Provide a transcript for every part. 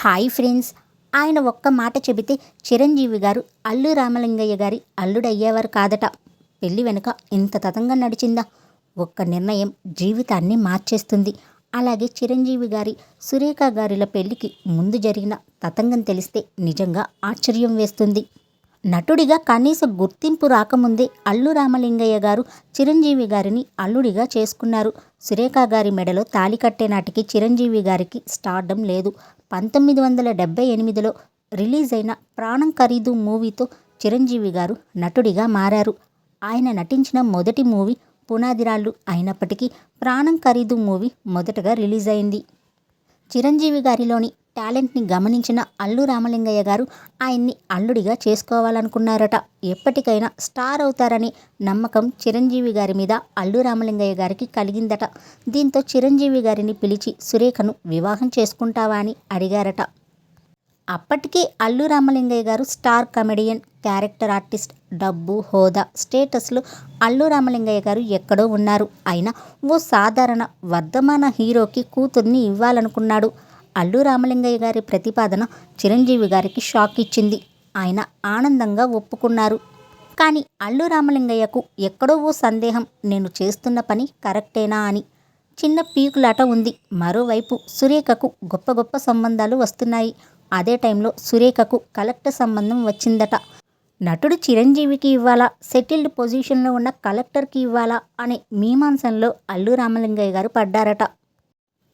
Hi friends. ఆయన ఒక్క మాట చెబితే చిరంజీవి గారు అల్లు రామలింగయ్య గారి అల్లుడయ్యేవారు కాదట. పెళ్ళి వెనుక ఇంత తతంగా నడిచిందా? ఒక్క నిర్ణయం జీవితాన్ని మార్చేస్తుంది. అలాగే చిరంజీవి గారి సురేఖ గారిల పెళ్ళికి ముందు జరిగిన తతంగం తెలిస్తే నిజంగా ఆశ్చర్యం వేస్తుంది. నటుడిగా కనీస గుర్తింపు రాకముందే అల్లు రామలింగయ్య గారు చిరంజీవి గారిని అల్లుడిగా చేసుకున్నారు. సురేఖ గారి మెడలో తాలి కట్టే నాటికి చిరంజీవి గారికి స్టార్డం లేదు. పంతొమ్మిది వందల డెబ్బై ఎనిమిదిలో రిలీజ్ అయిన ప్రాణం ఖరీదు మూవీతో చిరంజీవి గారు నటుడిగా మారారు. ఆయన నటించిన మొదటి మూవీ పునాదిరాళ్ళు అయినప్పటికీ ప్రాణం ఖరీదు మూవీ మొదటగా రిలీజ్ అయింది. చిరంజీవి గారిలోని టాలెంట్ని గమనించిన అల్లు రామలింగయ్య గారు ఆయన్ని అల్లుడిగా చేసుకోవాలనుకున్నారట. ఎప్పటికైనా స్టార్ అవుతారని నమ్మకం చిరంజీవి గారి మీద అల్లు రామలింగయ్య గారికి కలిగిందట. దీంతో చిరంజీవి గారిని పిలిచి సురేఖను వివాహం చేసుకుంటావా అని అడిగారట. అప్పటికే అల్లు రామలింగయ్య గారు స్టార్ కమెడియన్ క్యారెక్టర్ ఆర్టిస్ట్ డబ్బు హోదా స్టేటస్లు అల్లు రామలింగయ్య గారు ఎక్కడో ఉన్నారు. అయినా ఓ సాధారణ వర్ధమాన హీరోకి కూతుర్ని ఇవ్వాలనుకున్నాడు. అల్లు రామలింగయ్య గారి ప్రతిపాదన చిరంజీవి గారికి షాక్ ఇచ్చింది. ఆయన ఆనందంగా ఒప్పుకున్నారు. కానీ అల్లు రామలింగయ్యకు ఎక్కడో ఓ సందేహం నేను చేస్తున్న పని కరెక్టేనా అని. చిన్న పీకులాట ఉంది. మరోవైపు సురేఖకు గొప్ప గొప్ప సంబంధాలు వస్తున్నాయి. అదే టైంలో సురేఖకు కలెక్టర్ సంబంధం వచ్చిందట. నటుడు చిరంజీవికి ఇవ్వాలా? సెటిల్డ్ పొజిషన్లో ఉన్న కలెక్టర్కి ఇవ్వాలా? అనే మీమాంసంలో అల్లు రామలింగయ్య గారు పడ్డారట.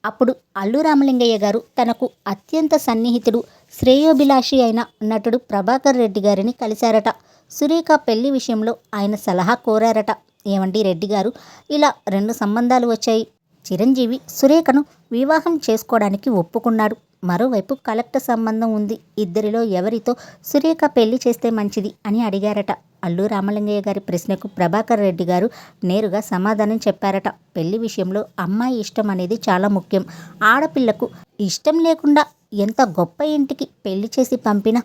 అప్పుడు అల్లు రామలింగయ్య గారు తనకు అత్యంత సన్నిహితుడు శ్రేయోభిలాషి అయిన నటుడు ప్రభాకర్ రెడ్డి గారిని కలిశారట. సురేఖ పెళ్ళి విషయంలో ఆయన సలహా కోరారట. ఏమండి రెడ్డి గారు? ఇలా రెండు సంబంధాలు వచ్చాయి. చిరంజీవి సురేఖను వివాహం చేసుకోవడానికి ఒప్పుకున్నాడు. మరోవైపు కలెక్టర్ సంబంధం ఉంది. ఇద్దరిలో ఎవరితో సురేఖ పెళ్ళి చేస్తే మంచిది అని అడిగారట. అల్లు రామలింగయ్య గారి ప్రశ్నకు ప్రభాకర్ రెడ్డి గారు నేరుగా సమాధానం చెప్పారట. పెళ్ళి విషయంలో అమ్మాయి ఇష్టం అనేది చాలా ముఖ్యం. ఆడపిల్లకు ఇష్టం లేకుండా ఎంత గొప్ప ఇంటికి పెళ్ళి చేసి పంపినా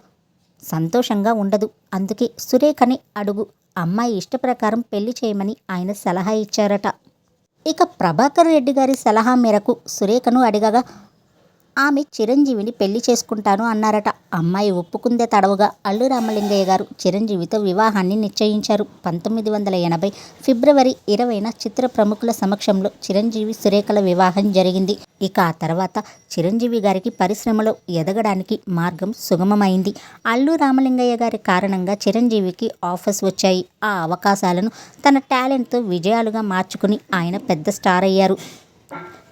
సంతోషంగా ఉండదు. అందుకే సురేఖని అడుగు. అమ్మాయి ఇష్ట ప్రకారం పెళ్ళి చేయమని ఆయన సలహా ఇచ్చారట. ఇక ప్రభాకర్ రెడ్డి గారి సలహా మేరకు సురేఖను అడిగగా ఆమె చిరంజీవిని పెళ్ళి చేసుకుంటాను అన్నారట. అమ్మాయి ఒప్పుకుందే తడవుగా అల్లు రామలింగయ్య గారు చిరంజీవితో వివాహాన్ని నిశ్చయించారు. పంతొమ్మిది వందల ఎనభై ఫిబ్రవరి ఇరవైన చిత్ర ప్రముఖుల సమక్షంలో చిరంజీవి సురేఖల వివాహం జరిగింది. ఇక ఆ తర్వాత చిరంజీవి గారికి పరిశ్రమలో ఎదగడానికి మార్గం సుగమమైంది. అల్లు రామలింగయ్య గారి కారణంగా చిరంజీవికి ఆఫర్స్ వచ్చాయి. ఆ అవకాశాలను తన టాలెంట్తో విజయాలుగా మార్చుకుని ఆయన పెద్ద స్టార్ అయ్యారు.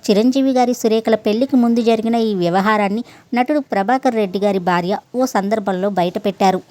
చిరంజీవి గారి సురేఖల పెళ్ళికి ముందు జరిగిన ఈ వ్యవహారాన్ని నటుడు ప్రభాకర్ రెడ్డి గారి భార్య ఓ సందర్భంలో బయటపెట్టారు.